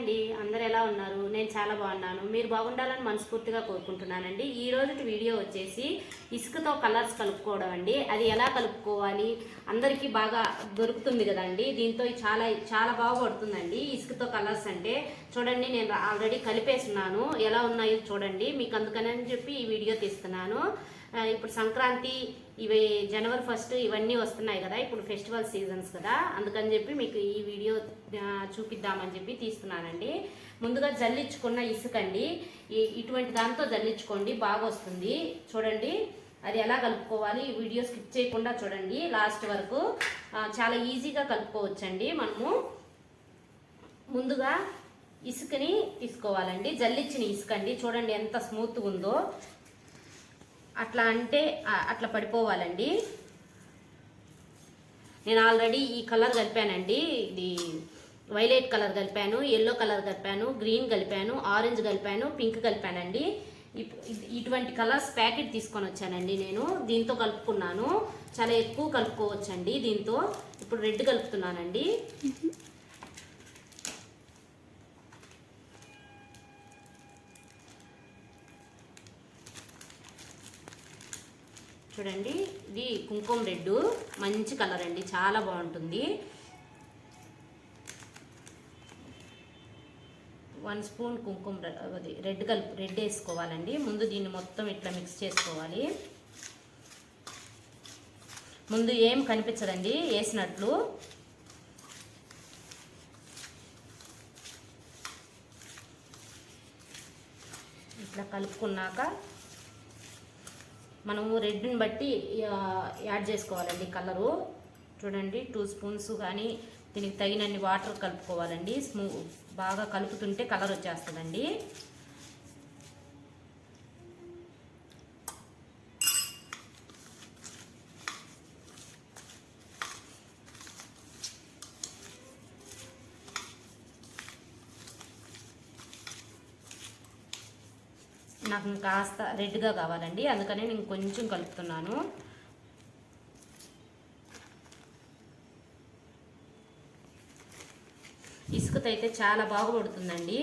అండి. అందరు ఎలా ఉన్నారు? నేను చాలా బాగున్నాను. మీరు బాగుండాలని మనస్ఫూర్తిగా కోరుకుంటున్నానండి. ఈ రోజు వీడియో వచ్చేసి ఇసుకతో కలర్స్ కలుపుకోవడం అండి. అది ఎలా కలుపుకోవాలి? అందరికీ బాగా దొరుకుతుంది కదండి. దీంతో చాలా చాలా బాగుపడుతుందండి. ఇసుకతో కలర్స్ అంటే చూడండి నేను ఆల్రెడీ కలిపేస్తున్నాను ఎలా ఉన్నాయో చూడండి. మీకు అందుకని చెప్పి ఈ వీడియో తీస్తున్నాను. ఇప్పుడు సంక్రాంతి ఇవి జనవరి ఫస్ట్ ఇవన్నీ వస్తున్నాయి కదా ఇప్పుడు ఫెస్టివల్ సీజన్స్ కదా అందుకని చెప్పి మీకు ఈ వీడియో చూపిద్దామని చెప్పి తీస్తున్నానండి. ముందుగా జల్లించుకున్న ఇసుక అండి ఇటువంటి దాంతో జల్లించుకోండి బాగా వస్తుంది చూడండి అది ఎలా కలుపుకోవాలి ఈ వీడియో స్కిప్ చేయకుండా చూడండి లాస్ట్ వరకు. చాలా ఈజీగా కలుపుకోవచ్చండి మనము. ముందుగా ఇసుకని తీసుకోవాలండి జల్లించిన ఇసుక అండి చూడండి ఎంత స్మూత్గా ఉందో. అట్లా అంటే అట్లా పడిపోవాలండి. నేను ఆల్రెడీ ఈ కలర్ కలిపానండి. ఇది వైలెట్ కలర్ కలిపాను ఎల్లో కలర్ కలిపాను గ్రీన్ కలిపాను ఆరెంజ్ కలిపాను పింక్ కలిపానండి. ఇప్- ఇటువంటి కలర్స్ ప్యాకెట్ తీసుకొని వచ్చానండి నేను. దీంతో కలుపుకున్నాను. చాలా ఎక్కువ కలుపుకోవచ్చండి దీంతో. ఇప్పుడు రెడ్ కలుపుతున్నానండి. చూడండి. ఇది కుంకుమ రెడ్ మంచి కలర్ అండి. చాలా బాగుంటుంది. వన్ స్పూన్ కుంకుమ అది రెడ్ కలుపు రెడ్ వేసుకోవాలండి. ముందు దీన్ని మొత్తం ఇట్లా మిక్స్ చేసుకోవాలి. ముందు ఏం కనిపించదండి? వేసినట్లు. ఇట్లా కలుపుకున్నాక మనము రెడ్ని బట్టి యాడ్ చేసుకోవాలండి కలరు. చూడండి టూ స్పూన్స్ కానీ దీనికి తగినన్ని వాటర్ కలుపుకోవాలండి. స్మూ బాగా కలుపుతుంటే కలర్ వచ్చేస్తుందండి. నాకు కాస్త రెడ్గా కావాలండి. అందుకనే నేను కొంచెం కలుపుతున్నాను. ఇసుకతో అయితే చాలా బాగుపడుతుందండి.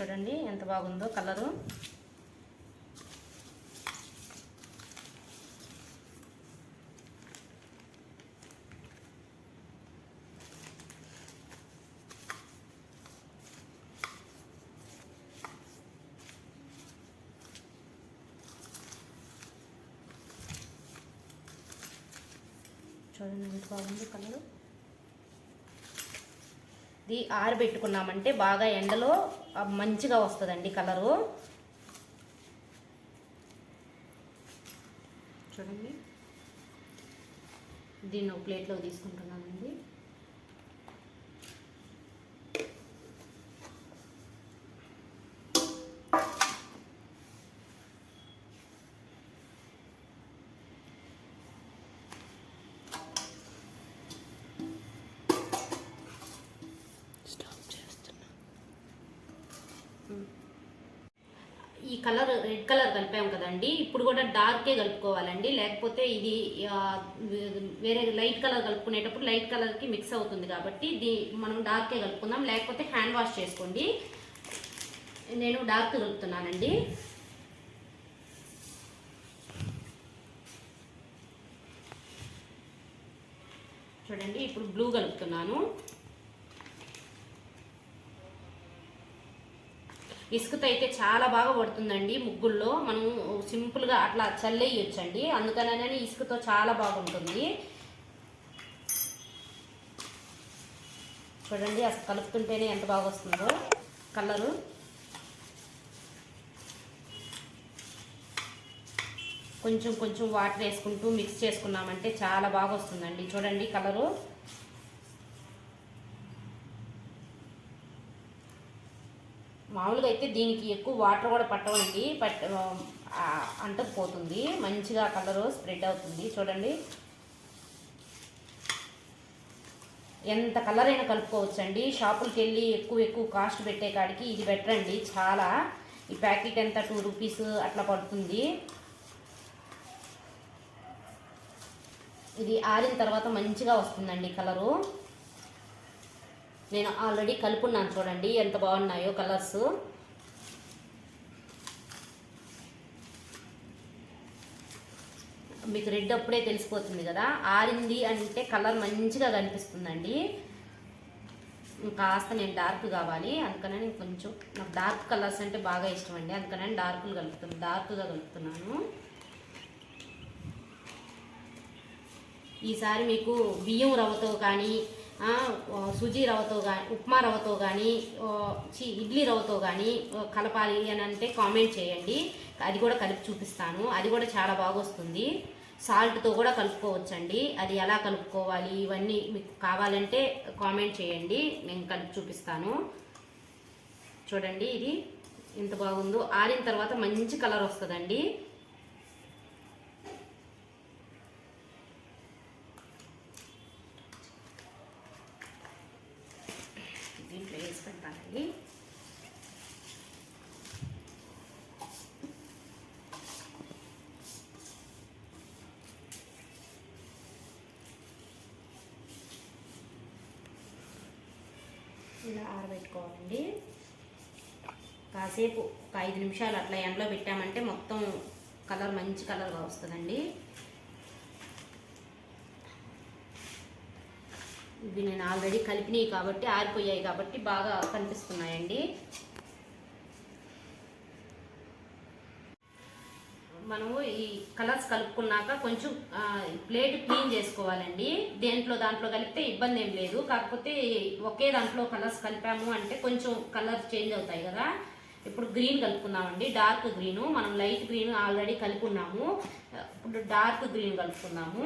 చూడండి ఎంత బాగుందో కలరు. చూడండి ఎంత బాగుంది కలరు. ఇది ఆరబెట్టుకున్నామంటే బాగా ఎండలో మంచిగా వస్తుందండి కలరు. చూడండి. దీన్ని ప్లేట్లో తీసుకుంటున్నానండి. ఈ కలర్ రెడ్ కలర్ కలిపాం కదండి. ఇప్పుడు కూడా డార్కే కలుపుకోవాలండి. లేకపోతే ఇది వేరే లైట్ కలర్ కలుపుకునేటప్పుడు లైట్ కలర్కి మిక్స్ అవుతుంది కాబట్టి దీ మనం డార్కే కలుపుకుందాం. లేకపోతే హ్యాండ్ వాష్ చేసుకోండి. నేను డార్క్ కలుపుతున్నానండి. చూడండి ఇప్పుడు బ్లూ కలుపుతున్నాను. ఇసుకతో అయితే చాలా బాగా పడుతుందండి ముగ్గుల్లో. మనం సింపుల్గా అట్లా చల్లేయొచ్చండి. అందుకనే ఇసుకతో చాలా బాగుంటుంది. చూడండి అసలు కలుపుతుంటేనే ఎంత బాగా వస్తుందో కలరు. కొంచెం కొంచెం వాటర్ వేసుకుంటూ మిక్స్ చేసుకున్నామంటే చాలా బాగా వస్తుందండి. చూడండి కలరు. మామూలుగా అయితే దీనికి ఎక్కువ వాటర్ కూడా పట్టవండి పట్ట అంటకపోతుంది అంటకు పోతుంది. మంచిగా కలరు స్ప్రెడ్ అవుతుంది. చూడండి. ఎంత కలర్ అయినా కలుపుకోవచ్చండి. షాపులకి వెళ్ళి ఎక్కువ ఎక్కువ కాస్ట్ పెట్టే కాడికి ఇది బెటర్ అండి. చాలా. ఈ ప్యాకెట్ ఎంత? టూ రూపీస్ అట్లా పడుతుంది. ఇది ఆరిన తర్వాత మంచిగా వస్తుందండి కలరు. నేను ఆల్రెడీ కలుపున్నాను చూడండి ఎంత బాగున్నాయో కలర్స్ మీకు రెడ్ అప్పుడే తెలిసిపోతుంది కదా ఆరింది అంటే కలర్ మంచిగా కనిపిస్తుందండి. కాస్త నేను డార్క్ కావాలి అందుకనే నేను కొంచెం నాకు డార్క్ కలర్స్ అంటే బాగా ఇష్టం అండి అందుకనే డార్క్లు కలుపుతున్నాను డార్క్గా కలుపుతున్నాను. ఈసారి మీకు బియ్యం రవ్వతో కానీ సుజీ రవ్వతో కానీ ఉప్మా రవ్వతో కానీ చి ఇడ్లీ రవ్వతో కానీ కలపాలి అని అంటే కామెంట్ చేయండి. అది కూడా కలిపి చూపిస్తాను. అది కూడా చాలా బాగా వస్తుంది సాల్ట్తో కూడా కలుపుకోవచ్చండి. అది ఎలా కలుపుకోవాలి ఇవన్నీ మీకు కావాలంటే కామెంట్ చేయండి. నేను కలిపి చూపిస్తాను. చూడండి ఇది ఎంత బాగుందో. ఆరిన తర్వాత మంచి కలర్ వస్తుందండి. ఇలా ఆరబెట్టుకోవాలండి. కాసేపు ఒక ఐదు నిమిషాలు అట్లా ఎండలో పెట్టామంటే మొత్తం కలర్ మంచి కలర్గా వస్తుందండి. ఇవి నేను ఆల్రెడీ కలిపినాయి కాబట్టి ఆరిపోయాయి కాబట్టి బాగా కనిపిస్తున్నాయండి. మనము ఈ కలర్స్ కలుపుకున్నాక కొంచెం ప్లేట్ క్లీన్ చేసుకోవాలండి. దేంట్లో దాంట్లో కలిపితే ఇబ్బంది ఏం లేదు. కాకపోతే ఒకే దాంట్లో కలర్స్ కలిపాము అంటే కొంచెం కలర్ చేంజ్ అవుతాయి కదా. ఇప్పుడు గ్రీన్ కలుపుకుందామండి. Dark green. మనం లైట్ గ్రీన్ ఆల్రెడీ కలుపుకున్నాము. ఇప్పుడు డార్క్ గ్రీన్ కలుపుకుందాము.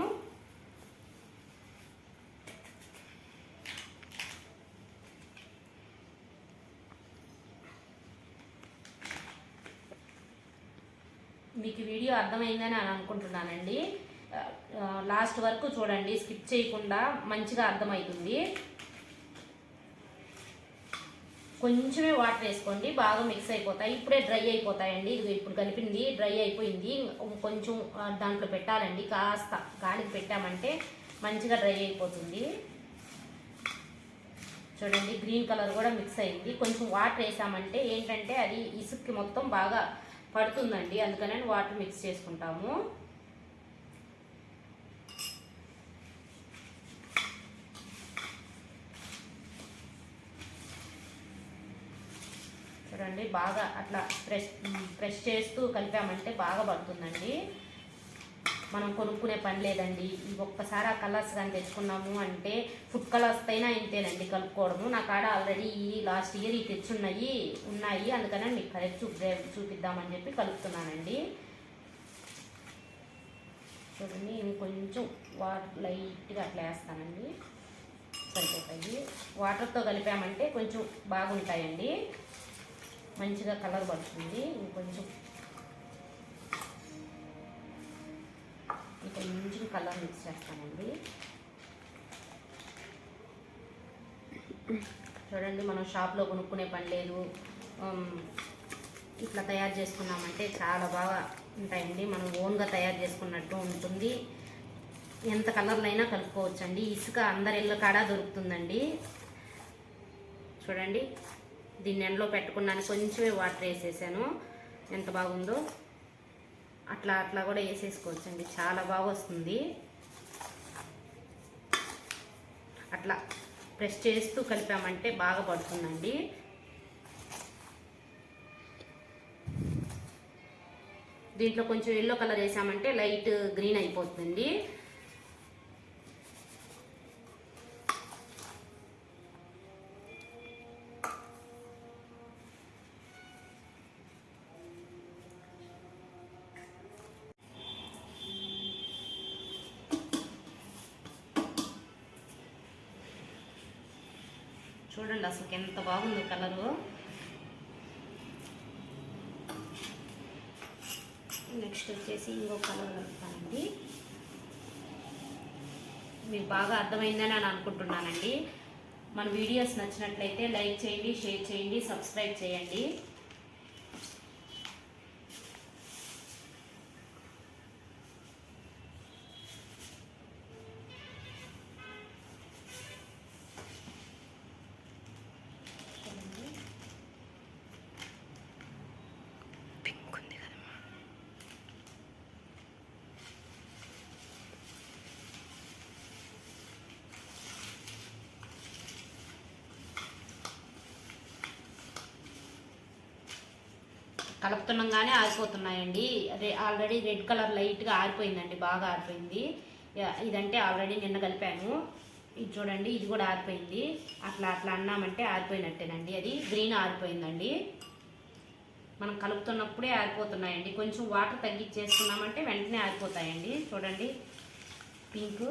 మీకు వీడియో అర్థమైందని అని అనుకుంటున్నానండి. లాస్ట్ వరకు చూడండి స్కిప్ చేయకుండా మంచిగా అర్థమవుతుంది. కొంచెమే వాటర్ వేసుకోండి బాగా మిక్స్ అయిపోతాయి. ఇప్పుడే డ్రై అయిపోతాయండి. ఇది ఇప్పుడు కలిపింది డ్రై అయిపోయింది. కొంచెం దాంట్లో పెట్టాలండి. కాస్త గాలికి పెట్టామంటే మంచిగా డ్రై అయిపోతుంది. చూడండి గ్రీన్ కలర్ కూడా మిక్స్ అయింది. కొంచెం వాటర్ వేసామంటే ఏంటంటే అది ఇసుక్కి మొత్తం బాగా పడుతుందండి. అందుకనే వాటర్ మిక్స్ చేసుకుంటాము. చూడండి బాగా అట్లా ప్రెస్ ప్రెస్ చేస్తూ కలిపామంటే బాగా పడుతుందండి. మనం కొనుక్కునే పని లేదండి. ఒక్కసారి ఆ కలర్స్ కానీ తెచ్చుకున్నాము అంటే ఫుడ్ కలర్స్ అయినా ఇంతేనండి కలుపుకోవడము. నా కాడ ఆల్రెడీ ఈ లాస్ట్ ఇయర్ ఈ తెచ్చున్నాయి ఉన్నాయి. అందుకనే మీకు కలిపి చూపి చూపిద్దామని చెప్పి కలుపుతున్నానండి. చూడండి ఇంకొంచెం వాటర్ లైట్గా అట్లా వేస్తానండి. సరిపోతాయి. వాటర్తో కలిపామంటే కొంచెం బాగుంటాయండి. మంచిగా కలర్ పడుతుంది. ఇంకొంచెం ఇంకొంచెం కలర్ మిక్స్ చేస్తానండి. చూడండి మనం షాప్లో కొనుక్కునే పని లేదు ఇట్లా తయారు చేసుకున్నామంటే చాలా బాగా ఉంటాయండి. మనం ఓన్గా తయారు చేసుకున్నట్టు ఉంటుంది. ఎంత కలర్లైనా కలుపుకోవచ్చండి. ఇసుక అందరి ఇళ్ళ కాడ దొరుకుతుందండి. చూడండి దీన్ని ఎండలో పెట్టుకున్నాను. కొంచెమే వాటర్ వేసేసాను. ఎంత బాగుందో. అట్లా అట్లా కూడా వేసేసుకోవచ్చండి. చాలా బాగా వస్తుంది. అట్లా ప్రెస్ చేస్తూ కలిపామంటే బాగా పడుతుందండి. దీంట్లో కొంచెం ఎల్లో కలర్ వేసామంటే లైట్ గ్రీన్ అయిపోతుంది చూడండి అసలు ఎంత బాగుందో కలరు. నెక్స్ట్ వచ్చేసి ఇంకో కలర్ కలుపుతానండి. మీకు బాగా అర్థమైందని అని అనుకుంటున్నానండి. మన వీడియోస్ నచ్చినట్లయితే లైక్ చేయండి షేర్ చేయండి సబ్స్క్రైబ్ చేయండి. కలుపుతున్నాగానే ఆరిపోతున్నాయండి. అదే ఆల్రెడీ రెడ్ కలర్ లైట్గా ఆరిపోయిందండి బాగా ఆరిపోయింది. ఇదంటే ఆల్రెడీ నిన్న కలిపాను. ఇది చూడండి ఇది కూడా ఆరిపోయింది. అట్లా అట్లా అన్నామంటే ఆరిపోయినట్టేనండి. అది గ్రీన్ ఆరిపోయిందండి. మనం కలుపుతున్నప్పుడే ఆరిపోతున్నాయండి. కొంచెం వాటర్ తగ్గించేసుకున్నామంటే వెంటనే ఆరిపోతాయండి. చూడండి పింక్.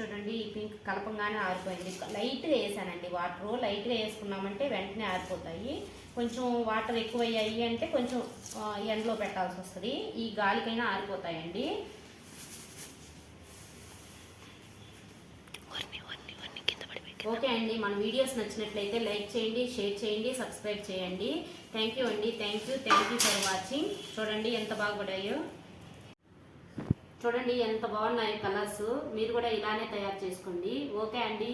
చూడండి ఈ పింక్ కలపంగానే ఆరిపోయింది. లైట్గా వేసానండి వాటర్. లైట్గా వేసుకున్నామంటే వెంటనే ఆరిపోతాయి. కొంచెం వాటర్ ఎక్కువ అయ్యాయి అంటే కొంచెం ఎండలో పెట్టాల్సి వస్తుంది. ఈ గాలికైనా ఆరిపోతాయండి. ఓకే అండి. మన వీడియోస్ నచ్చినట్లయితే లైక్ చేయండి షేర్ చేయండి సబ్స్క్రైబ్ చేయండి. థ్యాంక్ యూ అండి. Thank you thank you for watching. చూడండి ఎంత బాగుపడాయో. చూడండి ఎంత బాగున్నాయి కలర్స్. మీరు కూడా ఇలానే తయారు చేసుకోండి. ఓకే అండి.